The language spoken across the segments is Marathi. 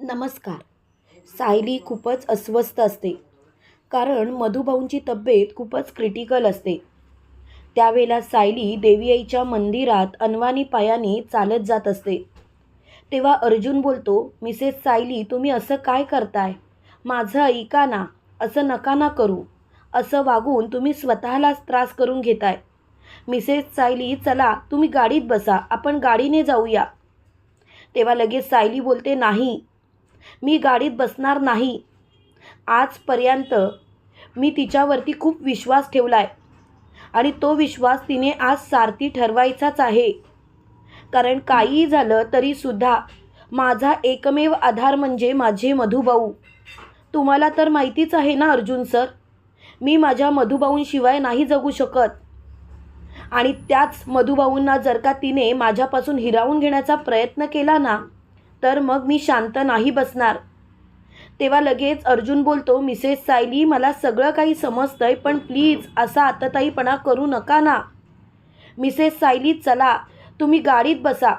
नमस्कार. सायली खूपच अस्वस्थ असते. कारण मधुभाऊंची तब्येत खूपच क्रिटिकल असते. त्यावेळेला सायली देवी आईच्या मंदिरात अनवानी पायाने चालत जात असते. तेव्हा अर्जुन बोलतो मिसेस सायली तुम्ही असं काय करताय? माझं ऐका ना? असं नका ना करू. असं वागून तुम्ही स्वतःलाच त्रास करून घेताय. मिसेस सायली चला तुम्ही गाडीत बसा. आपण गाडीने जाऊया. तेव्हा लगेच सायली बोलते नाही मी गाडीत बसणार नाही. आजपर्यंत मी तिच्यावरती खूप विश्वास ठेवला आहे आणि तो विश्वास तिने आज सारथी ठरवायचाच आहे. कारण काहीही झालं तरीसुद्धा माझा एकमेव आधार म्हणजे माझे मधुभाऊ तुम्हाला तर माहितीच आहे ना अर्जुन सर मी माझ्या मधुभाऊंशिवाय नाही जगू शकत. आणि त्याच मधुभाऊंना जर का तिने माझ्यापासून हिरावून घेण्याचा प्रयत्न केला ना तर मग मी शांत नाही बसणार. तेव्हा लगेच अर्जुन बोलतो मिसेस सायली मला सगळं काही समजतंय पण प्लीज असा आतताईपणा करू नका ना. मिसेस सायली चला तुम्ही गाडीत बसा.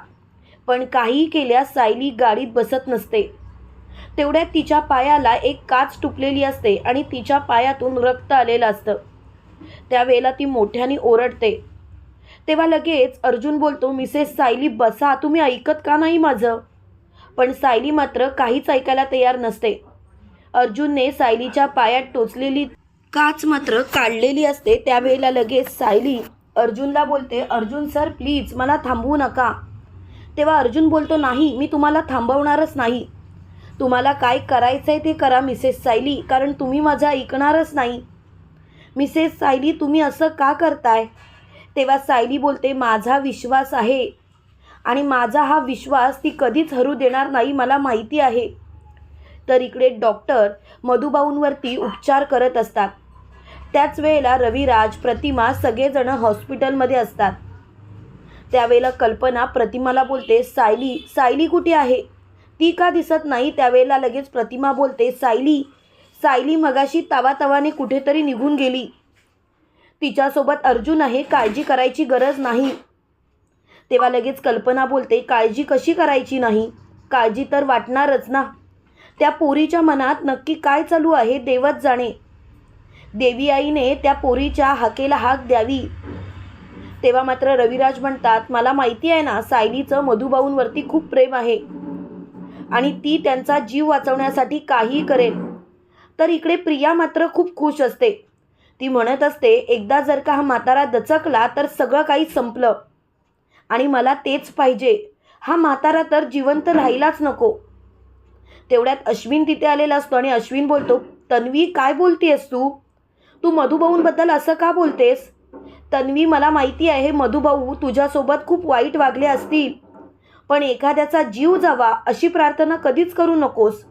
पण काही केल्यास सायली गाडीत बसत नसते. तेवढ्यात तिच्या पायाला एक काच तुटलेली असते आणि तिच्या पायातून रक्त आलेलं असतं. त्यावेळेला ती मोठ्याने ओरडते. तेव्हा लगेच अर्जुन बोलतो मिसेस सायली बसा तुम्ही ऐकत का नाही माझं? पण सायली मात्र काहीच ऐकायला तयार नसते. अर्जुनने सायलीच्या पायात टोचलेली काच मात्र काढलेली असते. त्यावेळेला लगेच सायली अर्जुनला बोलते अर्जुन सर प्लीज मला थांबवू नका. तेव्हा अर्जुन बोलतो नाही मी तुम्हाला थांबवणारच नाही. तुम्हाला काय करायचं आहे ते करा मिसेस सायली कारण तुम्ही माझं ऐकणारच नाही. मिसेस सायली तुम्ही असं का करताय? तेव्हा सायली बोलते माझा विश्वास आहे. आणि माझा हा विश्वास ती कधीच हरू देणार नाही मला माहिती आहे. तर इकडे डॉक्टर मधुबाऊंवरती उपचार करत असतात. त्याच वेळेला रविराज प्रतिमा सगळेजण हॉस्पिटलमध्ये असतात. त्यावेळेला कल्पना प्रतिमाला बोलते सायली सायली कुठे आहे? ती का दिसत नाही? त्यावेळेला लगेच प्रतिमा बोलते सायली सायली मगाशी तावातावाने कुठेतरी निघून गेली. तिच्यासोबत अर्जुन आहे काळजी करायची गरज नाही. तेव्हा लगेच कल्पना बोलते काळजी कशी करायची नाही? काळजी तर वाटणारच ना. त्या पोरीच्या मनात नक्की काय चालू आहे देवच जाणे. देवी आईने त्या पोरीच्या हाकेला हाक द्यावी. तेव्हा मात्र रविराज म्हणतात मला माहिती आहे ना सायलीचं मधुबाऊंवरती खूप प्रेम आहे आणि ती त्यांचा जीव वाचवण्यासाठी काहीही करेल. तर इकडे प्रिया मात्र खूप खुश असते. ती म्हणत असते एकदा जर का हा म्हातारा दचकला तर सगळं काही संपलं. आणि मला तेच पाहिजे. हा म्हातारा तर जिवंत राहिलाच नको. तेवढ्यात अश्विन तिथे आलेला असतो आणि अश्विन बोलतो तन्वी काय बोलतेस तू? तू मधुभाऊंबद्दल असं का बोलतेस? तन्वी मला माहिती आहे मधुभाऊ तुझ्यासोबत खूप वाईट वागले असतील. पण एखाद्याचा जीव जावा अशी प्रार्थना कधीच करू नकोस.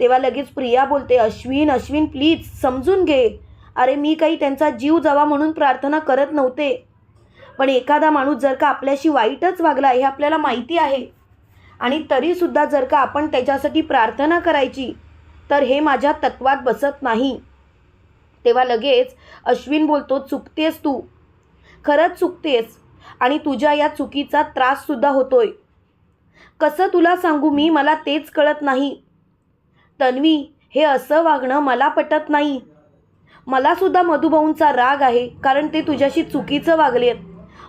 तेव्हा लगेच प्रिया बोलते अश्विन अश्विन प्लीज समजून घे. अरे मी काही त्यांचा जीव जावा म्हणून प्रार्थना करत नव्हते. पण एखादा माणूस जर का आपल्याशी वाईटच वागला हे आपल्याला माहिती आहे आणि तरीसुद्धा जर का आपण त्याच्यासाठी प्रार्थना करायची तर हे माझ्या तत्वात बसत नाही. तेव्हा लगेच अश्विन बोलतो चुकतेस तू. खरंच चुकतेस आणि तुझ्या या चुकीचा त्राससुद्धा होतोय. कसं तुला सांगू मी? मला तेच कळत नाही. तन्वी हे असं वागणं मला पटत नाही. मलासुद्धा मधुभाऊंचा राग आहे कारण ते तुझ्याशी चुकीचं वागलेत.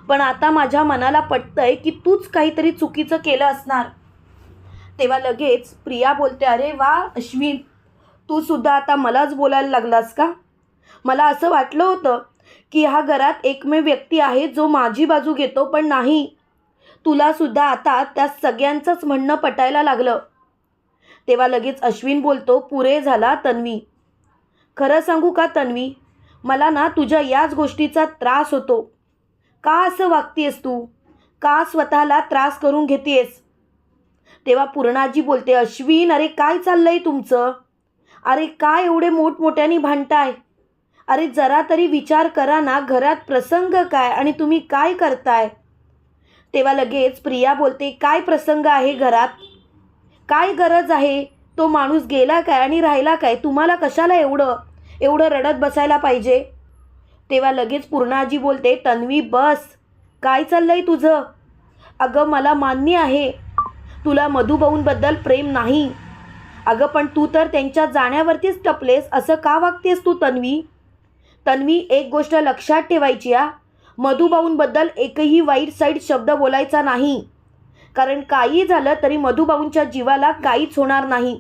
पण आता माझ्या मनाला पटतंय की तूच काहीतरी चुकीचं केलं असणार. तेव्हा लगेच प्रिया बोलते अरे वा अश्विन तू सुद्धा आता मलाच बोलायला लागलास का? मला असं वाटलं होतं की ह्या घरात एकमेव व्यक्ती आहे जो माझी बाजू घेतो पण नाही. तुलासुद्धा आता त्या सगळ्यांचंच म्हणणं पटायला लागलं. तेव्हा लगेच अश्विन बोलतो पुरे झाला तन्वी. खरं सांगू का तन्वी? मला ना तुझ्या याच गोष्टीचा त्रास होतो. का असं वागतेस तू? का स्वतःला त्रास करून घेतेस तेव्हा पूर्णाजी बोलते अश्विन अरे काय चाललंय तुमचं? अरे काय एवढे मोठमोठ्याने भांडताय? अरे जरा तरी विचार करा ना घरात प्रसंग काय आणि तुम्ही काय करताय? तेव्हा लगेच प्रिया बोलते काय प्रसंग आहे घरात? काय गरज आहे? तो माणूस गेला काय आणि राहिला काय? तुम्हाला कशाला एवढं? एवढं रडत बसायला पाहिजे? तेव्हा लगेच पूर्णाजी बोलते तन्वी बस. काय चाललंय तुझं? अगं मला मान्य आहे. तुला मधुभाऊंबद्दल प्रेम नाही. अगं पण तू तर त्यांच्या जाण्यावरतीच टपलेस असं का वागतेस तू तन्वी? तन्वी एक गोष्ट लक्षात ठेवायची आ. मधुबाऊंबद्दल एकही वाईट साईड शब्द बोलायचा नाही. कारण काही झालं तरी मधुबाऊंच्या जीवाला काहीच होणार नाही.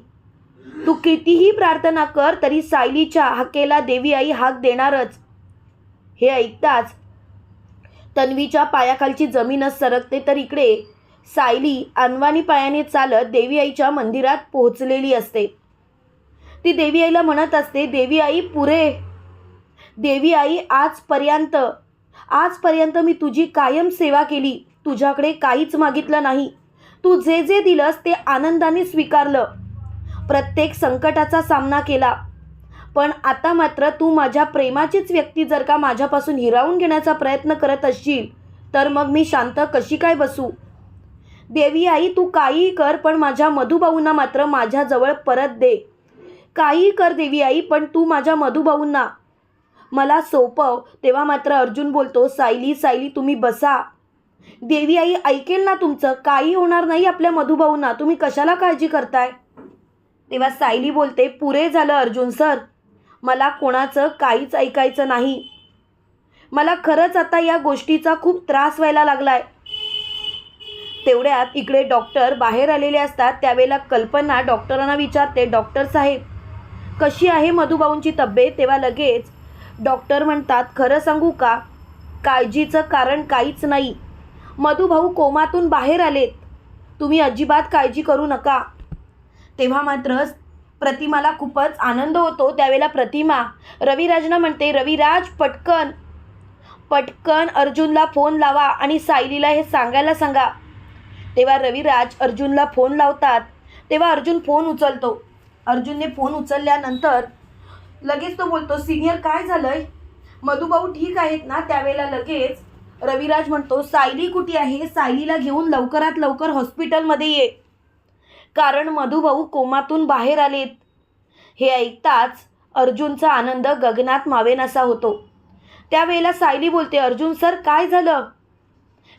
तू कितीही प्रार्थना कर तरी सायलीच्या हाकेला देवी आई हाक देणारच. हे ऐकताच तन्वीच्या पायाखालची जमीनच सरकते तर इकडे सायली अनवाणी पायाने चालत देवी आईच्या मंदिरात पोहोचलेली असते. ती देवी आईला म्हणत असते देवी आई पुरे. देवी आई आजपर्यंत आजपर्यंत मी तुझी कायम सेवा केली. तुझ्याकडे काहीच मागितलं नाही. तू जे जे दिलंस ते आनंदाने स्वीकारलं. प्रत्येक संकटाचा सामना केला. पण आता मात्र तू माझ्या प्रेमाचीच व्यक्ती जर का माझ्यापासून हिरावून घेण्याचा प्रयत्न करत असशील तर मग मी शांत कशी काय बसू? देवी आई तू काहीही कर पण माझ्या मधुभाऊंना मात्र माझ्याजवळ परत दे. काहीही कर देवी आई पण तू माझ्या मधुभाऊंना मला सोपव तेव्हा मात्र अर्जुन बोलतो सायली सायली तुम्ही बसा. देवी आई ऐकेल ना तुमचं? काही होणार नाही आपल्या मधुभाऊंना तुम्ही कशाला काळजी करताय? तेव्हा सायली बोलते पुरे झालं अर्जुन सर. मला कोणाचं काहीच ऐकायचं नाही. मला खरंच आता या गोष्टीचा खूप त्रास व्हायला लागलाय. तेवढ्यात इकडे डॉक्टर बाहेर आलेले असतात. त्यावेळेला कल्पना डॉक्टरांना विचारते डॉक्टर साहेब कशी आहे मधुबाऊंची तब्येत? तेव्हा लगेच डॉक्टर म्हणतात खरं सांगू का? काळजीचं कारण काहीच नाही. मधुभाऊ कोमातून बाहेर आलेत. तुम्ही अजिबात काळजी करू नका. तेव्हा मात्र प्रतिमाला खूपच आनंद होतो. त्यावेळेला प्रतिमा रविराजना म्हणते रविराज पटकन पटकन अर्जुनला फोन लावा आणि सायलीला हे सांगायला सांगा. तेव्हा रविराज अर्जुनला फोन लावतात. तेव्हा अर्जुन फोन उचलतो. अर्जुनने फोन उचलल्यानंतर लगेच तो बोलतो सिनियर काय झालंय? मधुभाऊ ठीक आहेत ना? त्यावेळेला लगेच रविराज म्हणतो सायली कुठे आहे? सायलीला घेऊन लवकरात लवकर हॉस्पिटलमध्ये ये. कारण मधुभाऊ कोमातून बाहेर आलेत. हे ऐकताच अर्जुनचा आनंद गगनात मावेनासा होतो. त्यावेळेला सायली बोलते अर्जुन सर काय झालं?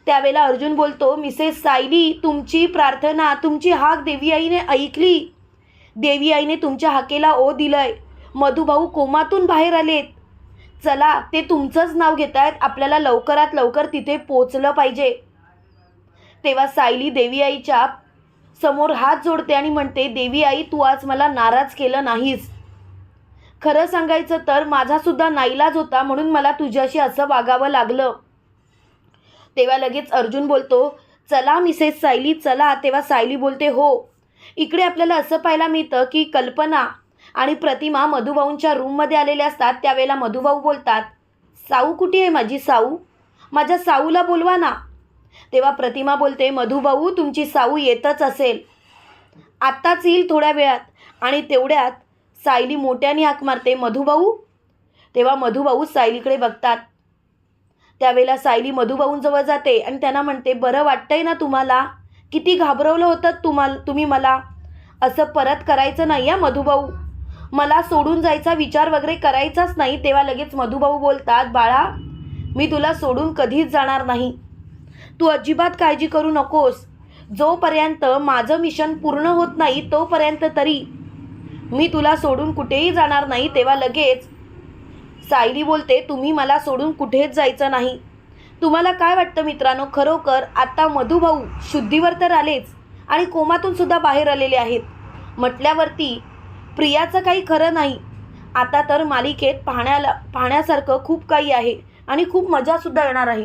त्यावेळेला अर्जुन बोलतो मिसेस सायली तुमची प्रार्थना तुमची हाक देवी आईने ऐकली. देवी आईने तुमच्या हाकेला ओ दिलंय. मधुभाऊ कोमातून बाहेर आलेत. चला ते तुमचंच नाव घेत आहेत आपल्याला लवकरात लवकर तिथे पोचलं पाहिजे. तेव्हा सायली देवी आईच्या समोर हात जोडते आणि म्हणते देवी आई तू आज मला नाराज केलं नाहीस. खरं सांगायचं तर माझासुद्धा नाईलाज होता म्हणून मला तुझ्याशी असं वागावं लागलं. तेव्हा लगेच अर्जुन बोलतो चला मिसेस सायली चला. तेव्हा सायली बोलते हो. इकडे आपल्याला असं पाहायला मिळतं की कल्पना आणि प्रतिमा मधुभाऊंच्या रूममध्ये आलेल्या असतात. त्यावेळेला मधुभाऊ बोलतात साऊ कुठे आहे माझी साऊ? माझ्या साऊला बोलवा ना. तेव्हा प्रतिमा बोलते मधुभाऊ तुमची साऊ येतच असेल. आत्ताच येईल थोड्या वेळात. आणि तेवढ्यात सायली मोठ्याने हाक मारते मधुभाऊ? तेव्हा मधुभाऊ सायलीकडे बघतात. त्यावेळेला सायली मधुभाऊंजवळ जाते आणि त्यांना म्हणते बरं वाटतंय ना तुम्हाला? किती घाबरवलं होतं तुम्हाला तुम्ही मला? असं परत करायचं नाही या मधुभाऊ. मला सोडून जायचा विचार वगैरे करायचाच नाही. तेव्हा लगेच मधुभाऊ बोलतात बाळा मी तुला सोडून कधीच जाणार नाही. तू अजिबात काळजी करू नकोस. जोपर्यंत माझं मिशन पूर्ण होत नाही तोपर्यंत तरी. मी तुला सोडून कुठेही जाणार नाही तेव्हा लगेच. सायली बोलते तुम्ही मला सोडून कुठेच जायचं नाही. तुम्हाला काय वाटतं मित्रांनो? खरोखर आत्ता मधुभाऊ शुद्धीवर तर आलेच आणि कोमातून सुद्धा बाहेर आलेले आहेत. म्हटल्यावरती प्रियाचं काही खरं नाही. आता तर मालिकेत पाहण्याला पाहण्यासारखं खूप काही आहे आणि खूप मजासुद्धा येणार आहे.